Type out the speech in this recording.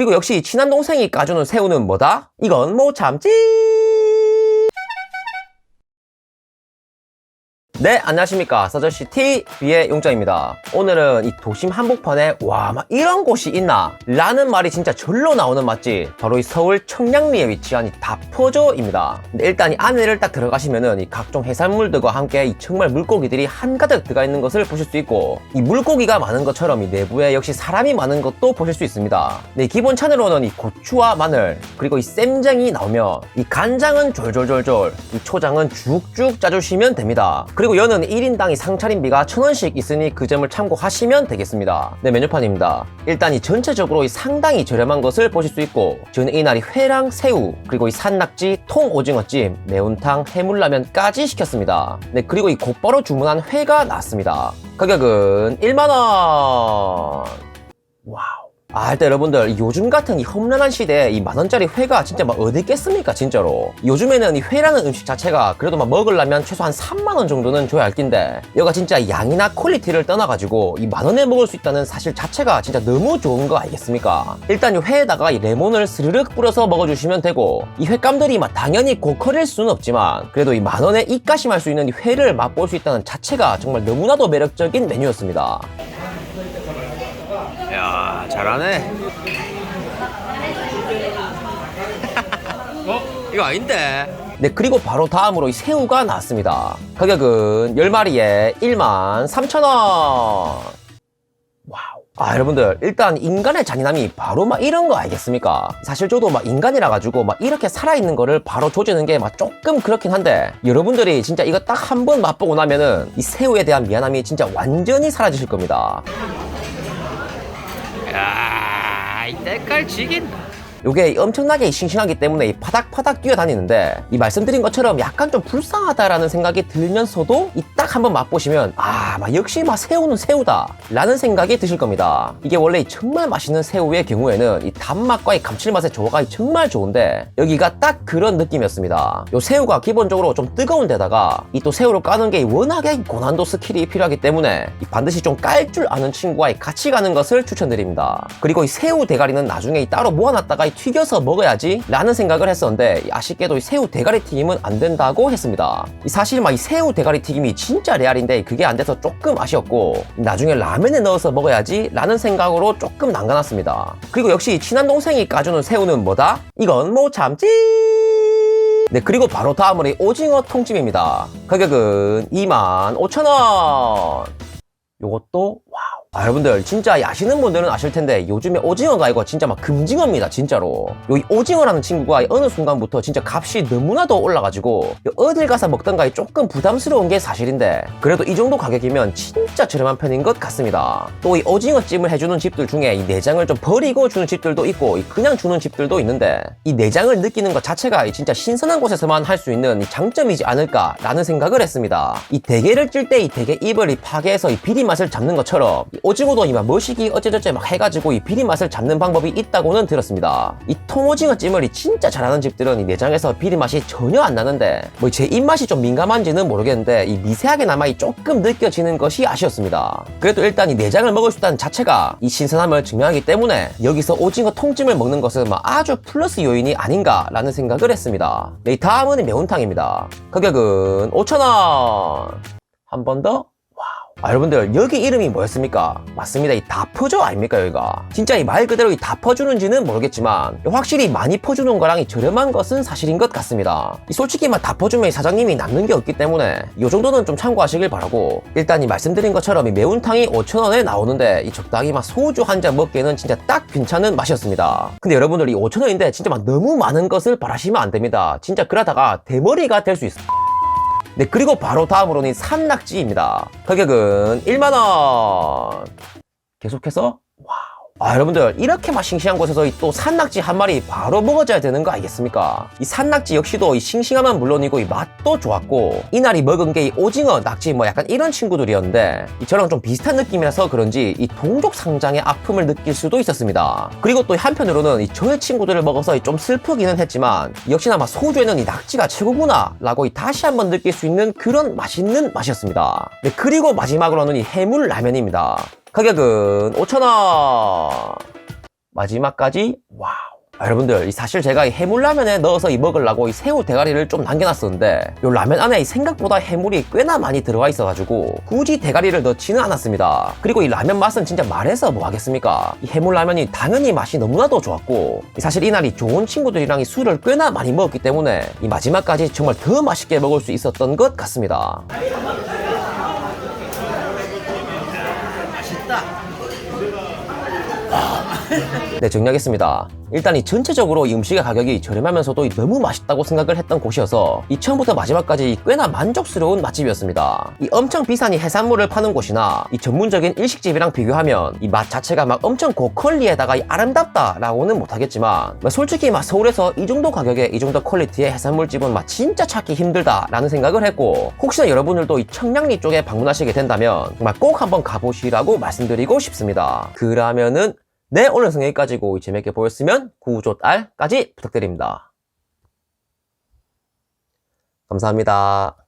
그리고 역시 친한 동생이 까주는 새우는 뭐다? 이건 못 참지! 네, 안녕하십니까. 서저시티 B의 용정입니다. 오늘은 이 도심 한복판에 와, 막 이런 곳이 있나? 라는 말이 진짜 절로 나오는 맛집. 바로 이 서울 청량리에 위치한 이 다포조입니다. 근데 일단 이 안에를 딱 들어가시면은 이 각종 해산물들과 함께 이 정말 물고기들이 한가득 들어가 있는 것을 보실 수 있고 이 물고기가 많은 것처럼 이 내부에 역시 사람이 많은 것도 보실 수 있습니다. 네, 기본 찬으로는 이 고추와 마늘 그리고 이 쌈장이 나오며 이 간장은 졸졸졸졸 이 초장은 쭉쭉 짜주시면 됩니다. 그리고 여는 1인당 이 상차림비가 1000원씩 있으니 그 점을 참고하시면 되겠습니다. 네, 메뉴판입니다. 일단 이 전체적으로 이 상당히 저렴한 것을 보실 수 있고 저는 이날이 회랑 새우 그리고 이 산낙지 통오징어찜 매운탕 해물라면까지 시켰습니다. 네, 그리고 이 곧바로 주문한 회가 나왔습니다. 가격은 1만원 와우. 아, 일단 여러분들 요즘 같은 이 험난한 시대에 이 만원짜리 회가 진짜 막 어디 있겠습니까 진짜로? 요즘에는 이 회라는 음식 자체가 그래도 막 먹으려면 최소 한 3만원 정도는 줘야 할 낀데 여가 진짜 양이나 퀄리티를 떠나가지고 이 만원에 먹을 수 있다는 사실 자체가 진짜 너무 좋은 거 아니겠습니까? 일단 이 회에다가 이 레몬을 스르륵 뿌려서 먹어주시면 되고 이 횟감들이 막 당연히 고퀄일 수는 없지만 그래도 이 만원에 입가심할 수 있는 이 회를 맛볼 수 있다는 자체가 정말 너무나도 매력적인 메뉴였습니다. 야 잘하네. 어? 이거 아닌데? 네 그리고 바로 다음으로 이 새우가 나왔습니다. 가격은 10마리에 1만 3천원. 와우. 아 여러분들 일단 인간의 잔인함이 바로 막 이런 거 알겠습니까? 사실 저도 막 인간이라 가지고 막 이렇게 살아있는 거를 바로 조지는 게 막 조금 그렇긴 한데 여러분들이 진짜 이거 딱 한 번 맛보고 나면은 이 새우에 대한 미안함이 진짜 완전히 사라지실 겁니다 야, 이 때깔 지긴다. 요게 엄청나게 싱싱하기 때문에 이 파닥파닥 뛰어다니는데 이 말씀드린 것처럼 약간 좀 불쌍하다라는 생각이 들면서도 이 딱 한번 맛보시면 아, 막 역시 막 새우는 새우다 라는 생각이 드실 겁니다. 이게 원래 이 정말 맛있는 새우의 경우에는 이 단맛과 이 감칠맛의 조화가 정말 좋은데 여기가 딱 그런 느낌이었습니다. 요 새우가 기본적으로 좀 뜨거운 데다가 이 또 새우를 까는 게 워낙에 고난도 스킬이 필요하기 때문에 이 반드시 좀 깔 줄 아는 친구와 이 같이 가는 것을 추천드립니다. 그리고 이 새우 대가리는 나중에 이 따로 모아놨다가 이 튀겨서 먹어야지 라는 생각을 했었는데 이 아쉽게도 이 새우 대가리 튀김은 안 된다고 했습니다. 이 사실 막 이 새우 대가리 튀김이 진짜 레알인데 그게 안 돼서 조금 아쉬웠고 나중에 라면에 넣어서 먹어야지 라는 생각으로 조금 남겨놨습니다. 그리고 역시 친한 동생이 까주는 새우는 뭐다? 이건 못 참지! 네, 그리고 바로 다음으로 이 오징어 통찜입니다. 가격은 2만 5천원. 요것도. 아, 여러분들 진짜 아시는 분들은 아실 텐데 요즘에 오징어가 이거 진짜 막 금징어입니다 진짜로. 여기 오징어라는 친구가 어느 순간부터 진짜 값이 너무나도 올라가지고 어딜 가서 먹던가 조금 부담스러운 게 사실인데 그래도 이 정도 가격이면 진짜 저렴한 편인 것 같습니다. 또 이 오징어 찜을 해주는 집들 중에 이 내장을 좀 버리고 주는 집들도 있고 이 그냥 주는 집들도 있는데 이 내장을 느끼는 것 자체가 이 진짜 신선한 곳에서만 할 수 있는 이 장점이지 않을까라는 생각을 했습니다. 이 대게를 찔 때 이 대게 입을 이 파괴해서 이 비린 맛을 잡는 것처럼 이 오징어도 이막 머시기 어째저째 막 해가지고 이 비린 맛을 잡는 방법이 있다고는 들었습니다. 이 통오징어 찜을 이 진짜 잘하는 집들은 이 내장에서 비린 맛이 전혀 안 나는데 뭐 제 입맛이 좀 민감한지는 모르겠는데 이 미세하게 남아 이 조금 느껴지는 것이 아쉬웠습니다. 그래도 일단 이 내장을 먹을 수 있다는 자체가 이 신선함을 증명하기 때문에 여기서 오징어 통찜을 먹는 것은 막 아주 플러스 요인이 아닌가라는 생각을 했습니다. 네, 다음은 매운탕입니다. 가격은 5,000원. 한 번 더. 아, 여러분들 여기 이름이 뭐였습니까? 맞습니다. 이 다퍼죠 아닙니까 여기가? 진짜 이 말 그대로 이 다 퍼주는지는 모르겠지만 확실히 많이 퍼주는 거랑 이 저렴한 것은 사실인 것 같습니다. 이 솔직히 막 다 퍼주면 이 사장님이 남는 게 없기 때문에 이 정도는 좀 참고하시길 바라고 일단 이 말씀드린 것처럼 이 매운탕이 5,000원에 나오는데 이 적당히 막 소주 한 잔 먹기에는 진짜 딱 괜찮은 맛이었습니다. 근데 여러분들 이 5,000원인데 진짜 막 너무 많은 것을 바라시면 안 됩니다. 진짜 그러다가 대머리가 될 수 있어요. 네, 그리고 바로 다음으로는 이 산낙지입니다. 가격은 1만원. 계속해서. 아, 여러분들, 이렇게 막 싱싱한 곳에서 이또 산낙지 한 마리 바로 먹어줘야 되는 거 알겠습니까? 이 산낙지 역시도 이 싱싱함은 물론이고 이 맛도 좋았고, 이날이 먹은 게 이 오징어, 낙지 뭐 약간 이런 친구들이었는데, 이 저랑 좀 비슷한 느낌이라서 그런지 이 동족 상장의 아픔을 느낄 수도 있었습니다. 그리고 또 한편으로는 이 저의 친구들을 먹어서 좀 슬프기는 했지만, 역시나 막 소주에는 이 낙지가 최고구나, 라고 이 다시 한번 느낄 수 있는 그런 맛있는 맛이었습니다. 네, 그리고 마지막으로는 이 해물 라면입니다. 가격은 5,000원. 마지막까지 와우. 아, 여러분들 이 사실 제가 이 해물라면에 넣어서 이 먹으려고 이 새우 대가리를 좀 남겨놨었는데 요 라면 안에 이 생각보다 해물이 꽤나 많이 들어가 있어가지고 굳이 대가리를 넣지는 않았습니다 그리고 이 라면 맛은 진짜 말해서 뭐 하겠습니까 이 해물라면이 당연히 맛이 너무나도 좋았고 이 사실 이날이 좋은 친구들이랑 이 술을 꽤나 많이 먹었기 때문에 이 마지막까지 정말 더 맛있게 먹을 수 있었던 것 같습니다 네, 정리하겠습니다. 일단 이 전체적으로 이 음식의 가격이 저렴하면서도 이 너무 맛있다고 생각을 했던 곳이어서 이 처음부터 마지막까지 꽤나 만족스러운 맛집이었습니다. 이 엄청 비싼 이 해산물을 파는 곳이나 이 전문적인 일식집이랑 비교하면 이 맛 자체가 막 엄청 고퀄리에다가 이 아름답다라고는 못하겠지만 뭐 솔직히 막 서울에서 이 정도 가격에 이 정도 퀄리티의 해산물집은 막 진짜 찾기 힘들다라는 생각을 했고 혹시나 여러분들도 이 청량리 쪽에 방문하시게 된다면 정말 꼭 한번 가보시라고 말씀드리고 싶습니다. 그러면은 네, 오늘 영상 여기까지고 재밌게 보였으면 구조달까지 부탁드립니다. 감사합니다.